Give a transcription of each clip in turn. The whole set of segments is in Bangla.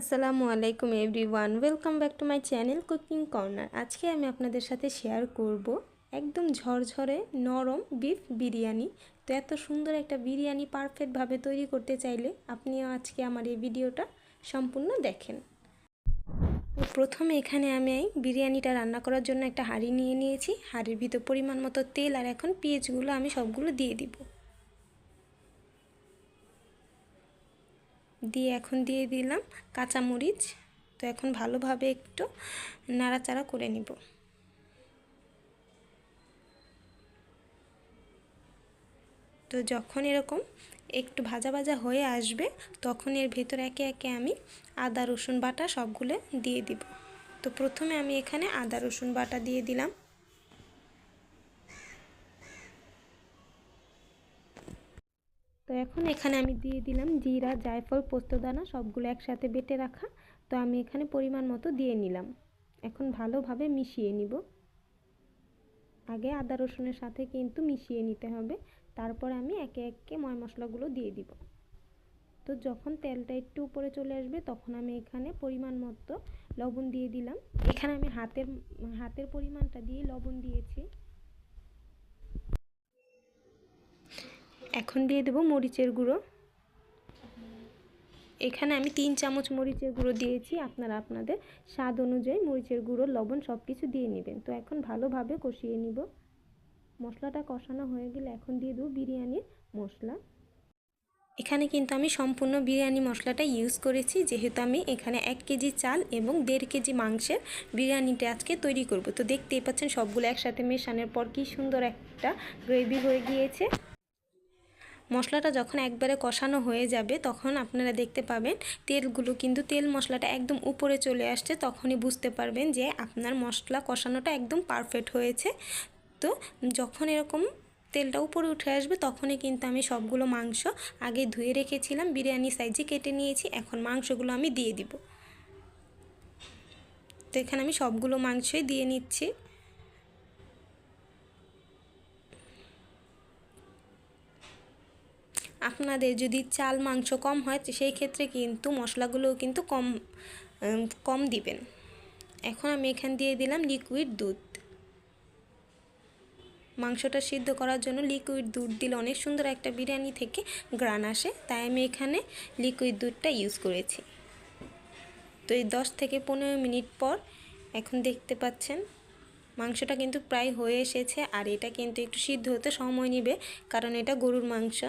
আসসালামু আলাইকুম everyone, welcome back to my channel cooking corner. আজকে আমি আপনাদের সাথে শেয়ার করব একদম ঝরঝরে নরম বিফ বিরিয়ানি। তো এত সুন্দর একটা বিরিয়ানি পারফেক্টভাবে তৈরি করতে চাইলে আপনিও আজকে আমার এই ভিডিওটা সম্পূর্ণ দেখেন। প্রথমে এখানে আমি এই বিরিয়ানিটা রান্না করার জন্য একটা হাঁড়ি নিয়ে নিয়েছি। হাঁড়ির ভিতর পরিমাণ মতো তেল আর এখন পেঁয়াজগুলো আমি সবগুলো দিয়ে দিব। দিয়ে এখন দিয়ে দিলাম কাঁচামরিচ। তো এখন ভালোভাবে একটু নাড়াচাড়া করে নিব। তো যখন এরকম একটু ভাজা ভাজা হয়ে আসবে, তখন এর ভেতর একে একে আমি আদা, রসুন বাটা সবগুলো দিয়ে দিব। তো প্রথমে আমি এখানে আদা, রসুন বাটা দিয়ে দিলাম। তো এখন এখানে আমি দিয়ে দিলাম জিরা, জায়ফল, পোস্তদানা সবগুলো একসাথে বেটে রাখা। তো আমি এখানে পরিমাণ মতো দিয়ে নিলাম। এখন ভালোভাবে মিশিয়ে নিব। আগে আদা, রসুনের সাথে কিন্তু মিশিয়ে নিতে হবে। তারপর আমি একে একে ময় মশলাগুলো দিয়ে দিব। তো যখন তেলটা একটু উপরে চলে আসবে, তখন আমি এখানে পরিমাণ মতো লবণ দিয়ে দিলাম। এখানে আমি হাতের হাতের পরিমাণটা দিয়ে লবণ দিয়েছি। এখন দিয়ে দেবো মরিচের গুঁড়ো। এখানে আমি তিন চামচ মরিচের গুঁড়ো দিয়েছি, আপনারা আপনাদের স্বাদ অনুযায়ী মরিচের গুঁড়ো, লবণ সব কিছু দিয়ে নেবেন। তো এখন ভালোভাবে কষিয়ে নিব। মশলাটা কষানো হয়ে গেলে এখন দিয়ে দেবো বিরিয়ানির মশলা। এখানে কিন্তু আমি সম্পূর্ণ বিরিয়ানি মশলাটা ইউজ করেছি, যেহেতু আমি এখানে এক কেজি চাল এবং দেড় কেজি মাংসের বিরিয়ানিটা আজকে তৈরি করব। তো দেখতেই পাচ্ছেন সবগুলো একসাথে মেশানোর পর কি সুন্দর একটা গ্রেভি হয়ে গিয়েছে। মশলাটা যখন একবারে কষানো হয়ে যাবে, তখন আপনারা দেখতে পাবেন তেলগুলো কিন্তু তেল মশলাটা একদম উপরে চলে আসছে, তখনই বুঝতে পারবেন যে আপনার মশলা কষানোটা একদম পারফেক্ট হয়েছে। তো যখন এরকম তেলটা উপরে উঠে আসবে, তখনই কিন্তু আমি সবগুলো মাংস আগে ধুয়ে রেখেছিলাম, বিরিয়ানি সাইজে কেটে নিয়েছি, এখন মাংসগুলো আমি দিয়ে দিব। তো এখানে আমি সবগুলো মাংসই দিয়ে নিচ্ছি। আপনাদের যদি চাল, মাংস কম হয় সেই ক্ষেত্রে কিন্তু মশলাগুলোও কিন্তু কম কম দিবেন। এখন আমি এখান দিয়ে দিলাম লিকুইড দুধ। মাংসটা সিদ্ধ করার জন্য লিকুইড দুধ দিলে অনেক সুন্দর একটা বিরিয়ানি থেকে গ্রান আসে, তাই আমি এখানে লিকুইড দুধটা ইউজ করেছি। তো এই দশ থেকে পনেরো মিনিট পর এখন দেখতে পাচ্ছেন, মাংসটা কিন্তু প্রায় হয়ে এসেছে, আর এটা কিন্তু একটু সিদ্ধ হতে সময় নেবে, কারণ এটা গরুর মাংস।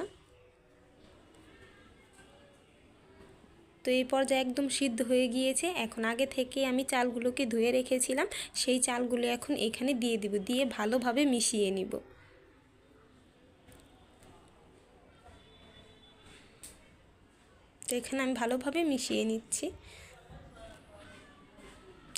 তো এই পর্যায়ে একদম সিদ্ধ হয়ে গিয়েছে। এখন আগে থেকে আমি চালগুলোকে ধুয়ে রেখেছিলাম। সেই চালগুলো এখন এখানে দিয়ে দিব, দিয়ে ভালোভাবে মিশিয়ে নিব। তো এখানে আমি ভালোভাবে মিশিয়ে নিচ্ছি।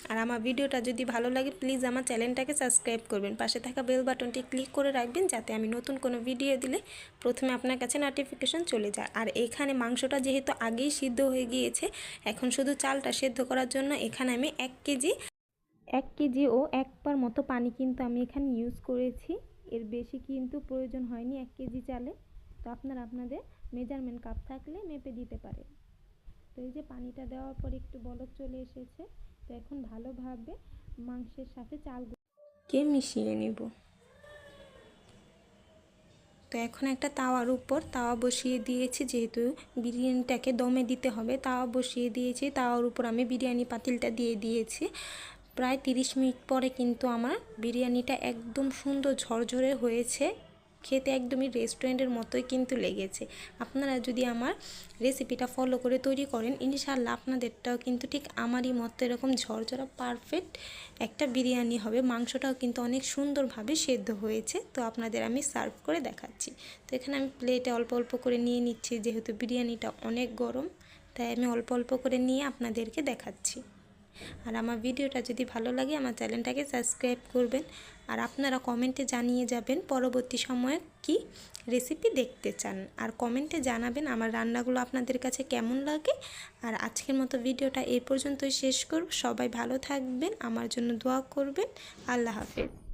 আর আমার ভিডিওটা যদি ভালো লাগে প্লিজ আমার চ্যানেলটাকে সাবস্ক্রাইব করবেন। পাশে থাকা বেল বাটনটি ক্লিক করে রাখবেন, যাতে আমি নতুন কোনো ভিডিও দিলে প্রথমে আপনার কাছে নোটিফিকেশন চলে যায়। আর এখানে মাংসটা যেহেতু আগেই সিদ্ধ হয়ে গিয়েছে, এখন শুধু চালটা সেদ্ধ করার জন্য এখানে আমি এক কেজি এক কেজি ও এক পার মতো পানি কিন্তু আমি এখানে ইউজ করেছি। এর বেশি কিন্তু প্রয়োজন হয়নি এক কেজি চালে। তো আপনারা আপনাদের মেজারমেন্ট কাপ থাকলে মেপে দিতে পারেন। তো এই যে পানিটা দেওয়ার পর একটু বলক চলে এসেছে। তো এখন ভালোভাবে মাংসের সাথে চালকে মিশিয়ে নেব? তো এখন একটা তাওয়ার উপর তাওয়া বসিয়ে দিয়েছি, যেহেতু বিরিয়ানিটাকে দমে দিতে হবে, তাওয়া বসিয়ে দিয়েছি। তাওয়ার উপর আমি বিরিয়ানি পাতিলটা দিয়ে দিয়েছি। প্রায় তিরিশ মিনিট পরে কিন্তু আমার বিরিয়ানিটা একদম সুন্দর ঝরঝরে হয়েছে। খেতে একদমই রেস্টুরেন্টের মতোই কিন্তু লেগেছে। আপনারা যদি আমার রেসিপিটা ফলো করে তৈরি করেন ইনশাল্লাহ আপনাদেরটাও কিন্তু ঠিক আমারই মতো এরকম ঝরঝরা পারফেক্ট একটা বিরিয়ানি হবে। মাংসটাও কিন্তু অনেক সুন্দরভাবে সেদ্ধ হয়েছে। তো আপনাদের আমি সার্ভ করে দেখাচ্ছি। তো এখানে আমি প্লেটে অল্প অল্প করে নিয়ে নিচ্ছি, যেহেতু বিরিয়ানিটা অনেক গরম, তাই আমি অল্প অল্প করে নিয়ে আপনাদেরকে দেখাচ্ছি। আর আমার ভিডিওটা যদি ভালো লাগে আমার চ্যানেলটাকে সাবস্ক্রাইব করবেন আর আপনারা কমেন্টে জানিয়ে যাবেন পরবর্তী সময়ে কি রেসিপি দেখতে চান। আর কমেন্টে জানাবেন আমার রান্নাগুলো আপনাদের কাছে কেমন লাগে। আর আজকের মতো ভিডিওটা এই পর্যন্তই শেষ করব। সবাই ভালো থাকবেন। আমার জন্য দোয়া করবেন। আল্লাহ হাফেজ।